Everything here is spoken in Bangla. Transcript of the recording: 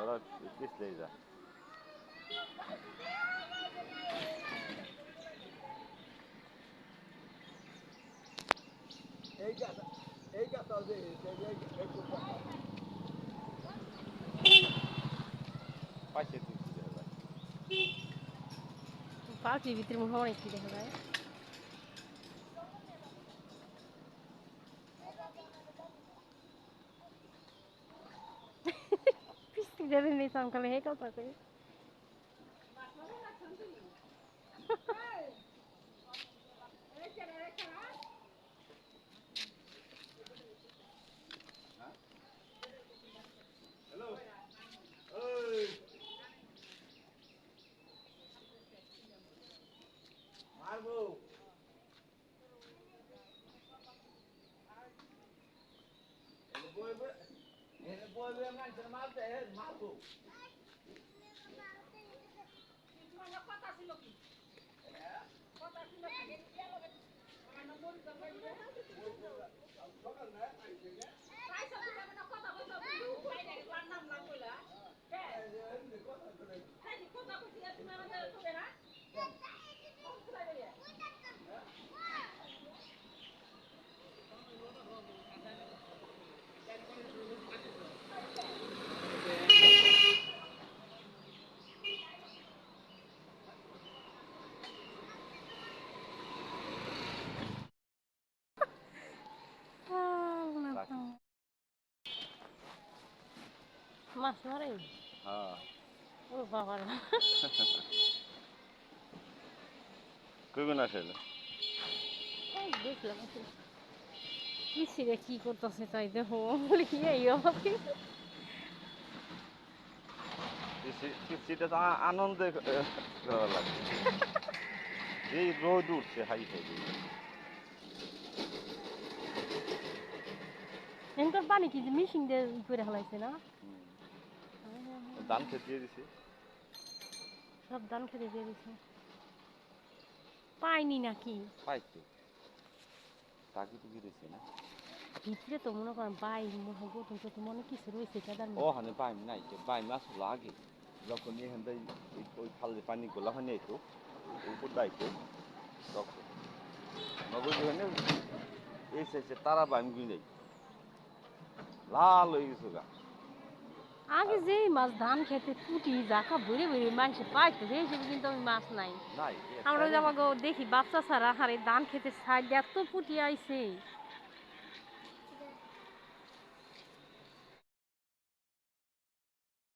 ওরা পিছলেই যায় এই গাছ এই গাছ আছে এই- এই- একটু পা- পাইছে দিচ্ছি রে ভাই পাখির ভিতরে মনে হয় অনেক কি দেখা যায় जेबी मी सांगतले हे का पाकळी Boy, what? এনে ছিল কি কথা ছিল মারতে মাছ মারে? হ্যাঁ। ও বাবা কইবেন আসলে দেখলাম কি ছিঁড়ে কি করতেছে তাই দেখো। বলি কি এই অবধি কিস্তিটা তো আনন্দে করা লাগবে এই রোদ উঠছে হাই হাই এনকার পানি কি মিশিং দিয়ে করে হেলাইছে না? ধান খেতে দিয়ে দিছে। সব ধান খেতে দিয়ে দিছে। পাইনি নাকি? পাইতো না। ভিতরে তো মনে করেন বাই মনে গোটন টোটন মনে কিছু রয়েছে কেদার ও হানে নাই বাইম আসলো আগে। যখন এখান থেকে ওই খালে পানি গোলা হয় তো উপর দাইতো তখন। তারা বাইম লাল হয়ে গেছে গা। আগে যে মাছ ধান খেতে পুটি জাকা ভরে ভরে মাংস পাইতো সেই হিসেবে কিন্তু আমি মাছ নাই। আমরা আমাকে দেখি বাচ্চা ছাড়া হারে ধান খেতে সাইড এত পুটি আইছে।